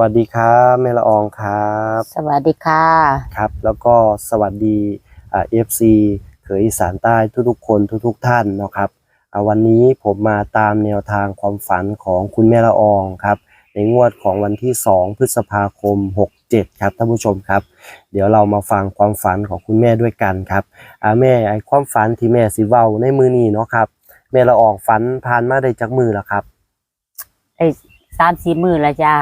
วัสดีครับแม่ละอองครับ สวัสดีค่ะครับ แล้วก็สวัสดีอ่าเอฟซีเขยอีสานใต้ทุกๆ คนทุกๆ ท่านเนาะครับอ่าวันนี้ผมมาตามแนวทางความฝันของคุณแม่ละอองครับ ในงวดของวันที่ 2 พฤษภาคม 67 ครับท่านผู้ชมครับ เดี๋ยวเรามาฟังความฝันของคุณแม่ด้วยกันครับอ่าแม่ไอความฝันที่แม่สิเว้าในมือนี้เนาะครับ แม่ละอองฝันผ่านมาได้จากมือแล้วครับไอ้สามสี่มือและจ้า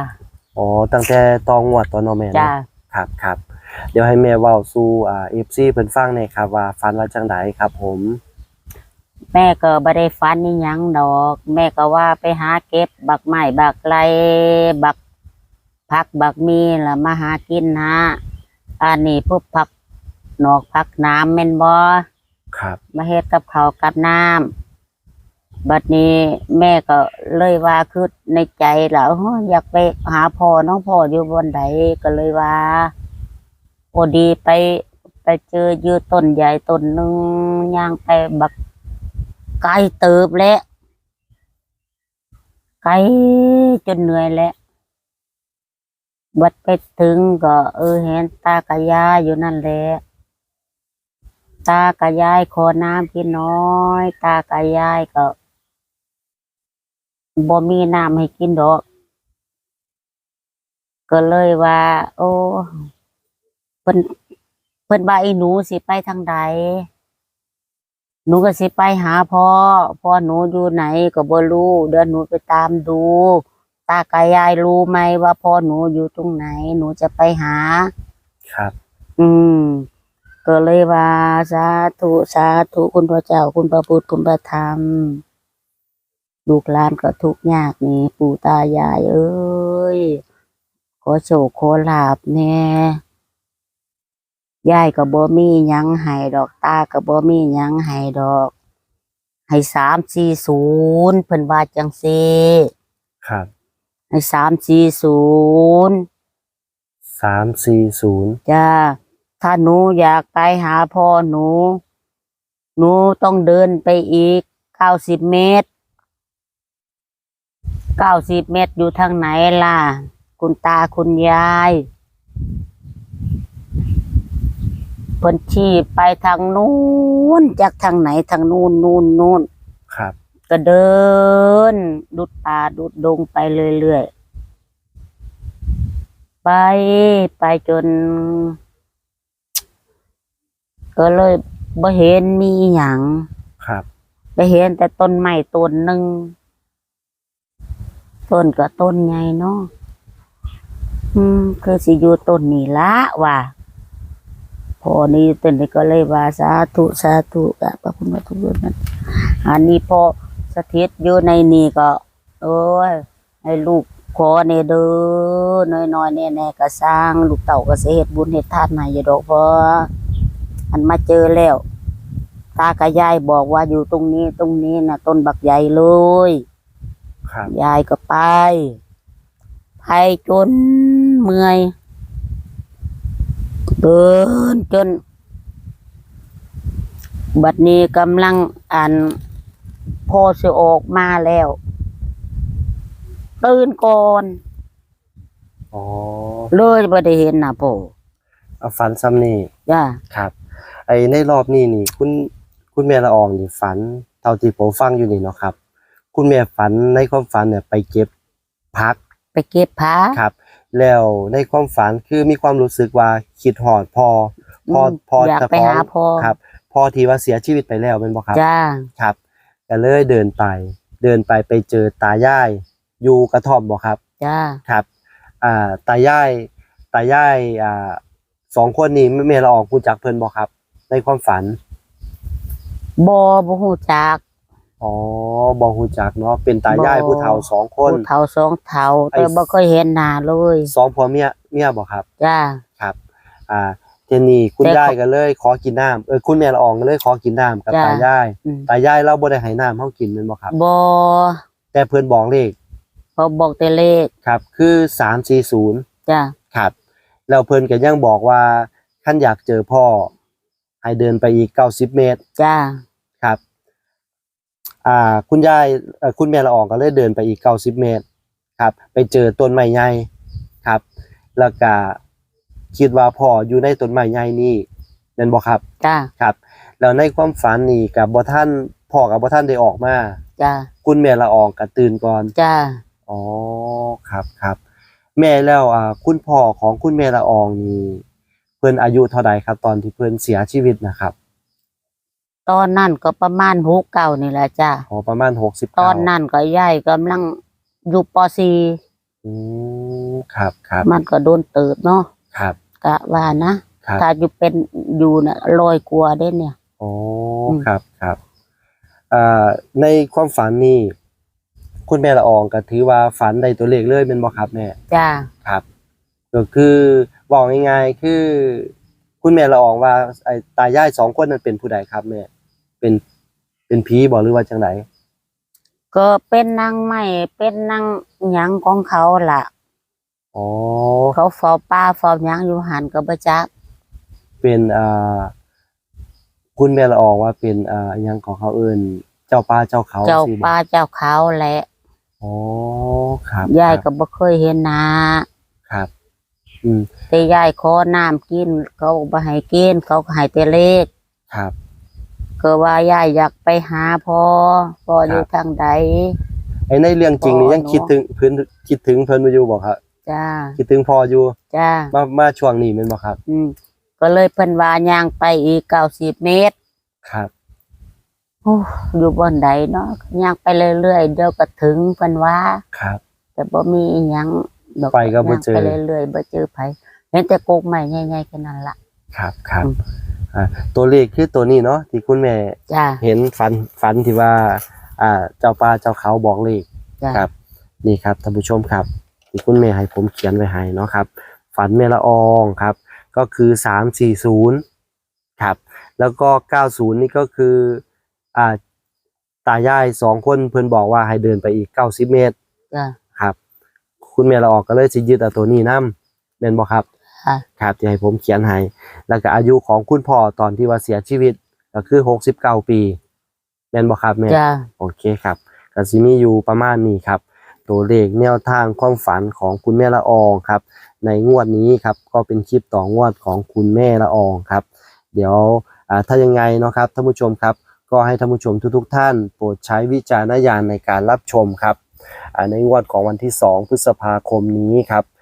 อ๋อตั้งแต่ตองงวดตอนเนอแม่เนาะจ้าครับครับเดี๋ยวให้แม่เว้าสู่อ่าเอฟซีเพิ่นฟังหน่อยครับว่าฟันว่าจังไดครับ ผมแม่ก็บ่ได้ฟันนี่ยังดอก แม่ก็ว่าไปหาเก็บ บักไม้บักไรบักผักบักมีละมาหากินฮะอันนี้พวกผักนอกผักน้ำแม่นบ่ครับมาเฮ็ดกับข้าวกับน้ำ บัดนี้แม่ก็เลยว่าคือในใจแล้วอยากไปหาพ่อน้องพ่ออยู่บนใดก็เลยว่า โอดีไป ไปเจออยู่ต้นใหญ่ต้นหนึ่งย่างไปบักไกลเติบแล้วไกลจนเหนื่อยแล้วบัดไปถึงก็เออเห็นตากะยายอยู่นั่นแหละตากับยายขอน้ำกินน้อย ตากับยายก็ บ่มีน้ำให้กินดอก ก็เลยว่า โอ้เพิ่นเพิ่นว่าไอ้หนูสิไปทางใดหนูก็สิไปหาพ่อพ่อหนูอยู่ไหนก็บ่รู้ เดี๋ยวหนูไปตามดู ตากับยายรู้ไหมว่าพ่อหนูอยู่ตรงไหน หนูจะไปหา ครับ อืม ก็เลยว่า สาธุ สาธุ คุณพระเจ้า คุณพระพุทธ คุณพระธรรม ลูกหลานก็ทุกข์ยากนี่ปู่ตายายเอ้ย ขอโชคขอลาบแน่ยายก็บ่มีหยังให้ดอกตาก็บ่มีหยังให้ดอก ให้สามสี่ศูนย์เพิ่นว่าจังซี่ครับให้สามสี่ศูนย์สามสี่ศูนย์จ้าถ้าหนูอยากไปหาพ่อหนู หนูต้องเดินไปอีกเก้าสิบเมตร เก้าสิบเมตรอยู่ทางไหนล่ะ คุณตาคุณยายเพิ่นชี้ไปทางนู้นจากทางไหนทางนู้นนู้นนู้นครับ ก็เดิน ดุดป่าดุดดงไปเรื่อยๆไปไปจน ก็เลยบ่เห็นมีอหย่างครับไปเห็นแต่ต้นไม้ต้นหนึ่ง ต้นก็ต้นใหญ่เนาะอืมคือสิอยู่ต้นนี้ละว่ะพอนี้ต้นนี้ก็เลยว่าสาธุสาธุกะพระพุทธทุกข์นั้นอันนี้พอสถิตอยู่ในนี่ก็ โอ้ยให้ลูกขอเนเด้อน้อยๆแน่ๆก็สร้าง ลูกเต่าก็สิเฮ็ดบุญเฮ็ดทานให้อยู่ดอกเพราะอันมาเจอแล้ว ตากับยายบอกว่าอยู่ตรงนี้ตรงนี้นะต้นบักใหญ่เลย ครับ ยายก็ไป ไปจนเมื่อยเดินจน บัดนี้กำลังอ่านพอสิออกมาแล้วตื่นก่อนอ๋อเลยไม่ได้เห็นนะพ่อเอาฝันซ้ำนี่จ้าครับ ไอในรอบนี้นี่ คุณคุณแม่ละอองนี่ฝันเท่าที่ผมฟังอยู่นี่เนาะครับ คุณแม่ฝันในความฝันเนี่ยไปเก็บพักไปเก็บผ้า ครับ แล้วในความฝันคือมีความรู้สึกว่าคิดหอดพอพอพออยากจะไปหาพ่อครับ พอที่ว่าเสียชีวิตไปแล้วเป็นบ่ครับ จ้า ครับก็เลยเดินไป เดินไปไปเจอตายายอยู่กระท่อมบ่ครับ จ้า ครับอ่าตายายตายายอ่าสองคนนี้แม่ละออกรู้จักเพิ่นบ่ครับ ในความฝัน บอบ่ฮู้จัก อ๋อบ่รู้จักเนาะเป็นตายายบ่ผู้เฒ่าสองคนผู้เฒ่าสองเฒ่าไอ้แต่บ่เคยเห็นหน้าเลยสองผัวเมียเมียบ่ครับจ้าครับ อ่าเจนี่คุณแต่ยายเขาก็เลย ขอกินน้ำเออคุณแม่ละอองก็เลยขอกินน้ำกับจ้ะตายายอืมตายายเราบ่ได้ให้น้ำเฮากินแม่นบ่ครับบอแต่เพิ่นบอกเลขเขาบอกแต่เลขครับ คือ340จ้าครับแล้วเพิ่นก็ยังบอกว่าท่านอยากเจอพ่อให้เดินไปอีก90เมตร จ้าครับ อ่าคุณยายเอ่อคุณแม่ละอองก็เลยเดินไปอีก90เมตรครับไปเจอต้นไม้ใหญ่ครับ แล้วก็คิดว่าพ่ออยู่ในต้นไม้ใหญ่นี่แม่นบ่ครับจ้าครับแล้วในความฝันนี่กับบ่ท่านพ่อกับบ่ท่านได้ออกมาจ้าคุณแม่ละอองก็ตื่นก่อนจ้าอ๋อครับครับ แม่แล้วอ่าคุณพ่อของคุณแม่ละอองนี่เพิ่นอายุเท่าใดครับ ตอนที่เพิ่นเสียชีวิตนะครับ ตอนนั้นก็ประมาณหกเก่านี่แหละจ้าอ๋อประมาณ60ตอนนั้นก็ยายกำลังอยู่ปสี่อืมครับครับมันก็โดนเติบเนาะครับกะว่านะครับถ้าอยู่เป็นอยู่น่ะลอยกลัวาได้เนี่ยอ๋ออืมครับครับอ่าในความฝันนี่คุณแม่ละอองก็ถือว่าฝันได้ตัวเลขเลยเป็นบ่ครับแม่จ้าครับก็คือบอกง่ายๆคือ คุณแม่ละอองว่าไอ้ตายายสองคนนั้นเป็นผู้ใดครับแม่ เป็นเป็นผีบ่หรือว่าจังไดก็เป็นนางไม่เป็นนางหยังของเขาล่ะ อ๋อ เขาเฝ้าป้าเฝ้าหยังอยู่หันก็บ่จักเป็นอ่าคุณแม่ละอองว่าเป็นอ่าอิหยังของเขาเอิ้นเจ้าป่าเจ้าเขาเจ้าสิบ่ป้าเจ้าเขาแหละอ๋อครับยายคก็รับบ่เคยเห็นหนาครับ อืมแต่ยายขอน้ำกิน เขาบ่ให้กินเขาก็ให้แต่เลขครับ ก็ว่ายายอยากไปหาพ่อพ่ออยู่ครับทางใดไอ้ในเรื่องจริงนี่พ่อยังเนอะคิดถึงเพิ่นคิดถึงเพิ่นอยู่บ่ครับจ้าคิดถึงพ่ออยู่จ้ามามาช่วงนี้แม่นบ่ครับ อืมก็เลยเพิ่นว่าย่างไปอีก90เมตรครับโอ้อยู่บนใดเนาะย่างไปเรื่อยๆเดี๋ยวก็ถึงเพิ่นว่าครับ แต่บ่มีอิหยังดอกไปก็บ่เจอย่างไปเรื่อยๆบ่เจอไผเห็นแต่กกใหม่ใหญ่ๆแค่นั้นล่ะครับครับ อืมอ่าตัวเลขคือตัวนี้เนาะที่คุณแม่จ้า เห็นฝันฝันที่ว่า อ่า เจ้าป่าเจ้าเขาบอกเลขจ้าครับ นี่ครับท่านผู้ชมครับที่คุณแม่ให้ผมเขียนไว้ให้เนาะครับ ฝันแม่ละอองครับ ก็คือสามสี่ศูนย์ครับ แล้วก็เก้าศูนย์นี่ก็คืออ่าตายายสองคนเพิ่นบอกว่าให้เดินไปอีกเก้าสิบเมตร จ้า ครับคุณแม่ละออกก็เลยสิยึดเอาตัวนี้นํแม่นบ่ครับ ค่ะ ครับที่ให้ผมเขียนให้แล้วก็อายุของคุณพ่อตอนที่ว่าเสียชีวิตก็คือ69ปีแม่นบ่ครับแม่จ้าโอเคครับก็สิมีอยู่ประมาณนี้ครับ ตัวเลขแนวทางความฝันของคุณแม่ละอองครับ ในงวดนี้ครับก็เป็นคลิปต่องวดของคุณแม่ละอองครับ เดี๋ยวอ่าถ้ายังไงเนาะครับท่านผู้ชมครับ ก็ให้ท่านผู้ชมทุกๆ ท่าน โปรดใช้วิจารณญาณในการรับชมครับอ่าในงวดของวันที่ 2 พฤษภาคมนี้ครับอ่า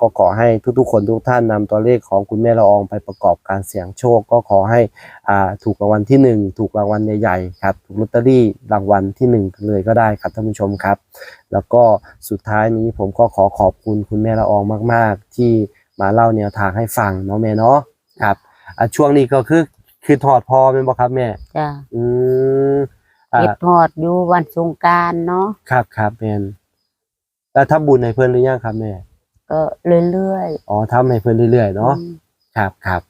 ก็ขอให้ทุกๆ คนทุกท่านนำตัวเลขของคุณแม่ละอองไปประกอบการเสี่ยงโชค ก็ขอให้อ่าถูกรางวัลที่ 1 ถูกรางวัลใหญ่ๆครับถูกลอตเตอรี่รางวัลที่ 1 เลยก็ได้ครับท่านผู้ชมครับ แล้วก็สุดท้ายนี้ผมก็ขอขอบคุณคุณแม่ละอองมาก ๆ ที่มาเล่าแนวทางให้ฟังเนาะแม่เนาะครับอะช่วงนี้ก็คือคือถอดพอเป็นบ่ครับแม่จ้าอืมอ่าเฮ็ดฮอดอยู่วันสงกรานต์เนาะครับครับแม่นแล้วทำบุญให้เพิ่นหรือยังครับแม่ ก็เรื่อยอ๋อทำให้เพิ่นเรื่อยๆๆเนาะอืมครับครับ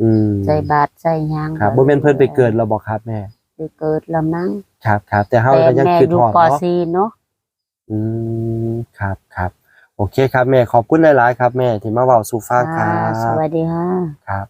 อืมใส่บาตรใส่หยังครับบ่แม่นเพิ่นไปเกิดแล้วบ่ครับแม่ไปเกิดแล้วมั้งครับครับแต่เฮาแต่ก็ยังแม่คืออยู่ทอดปเนาะสี่เนาะ อืมครับครับโอเคครับแม่ขอบคุณหลาย ๆ ครับแม่ที่มาเว้าสู่ฟังครัอ่าสบวัสดีค่ะ ครับ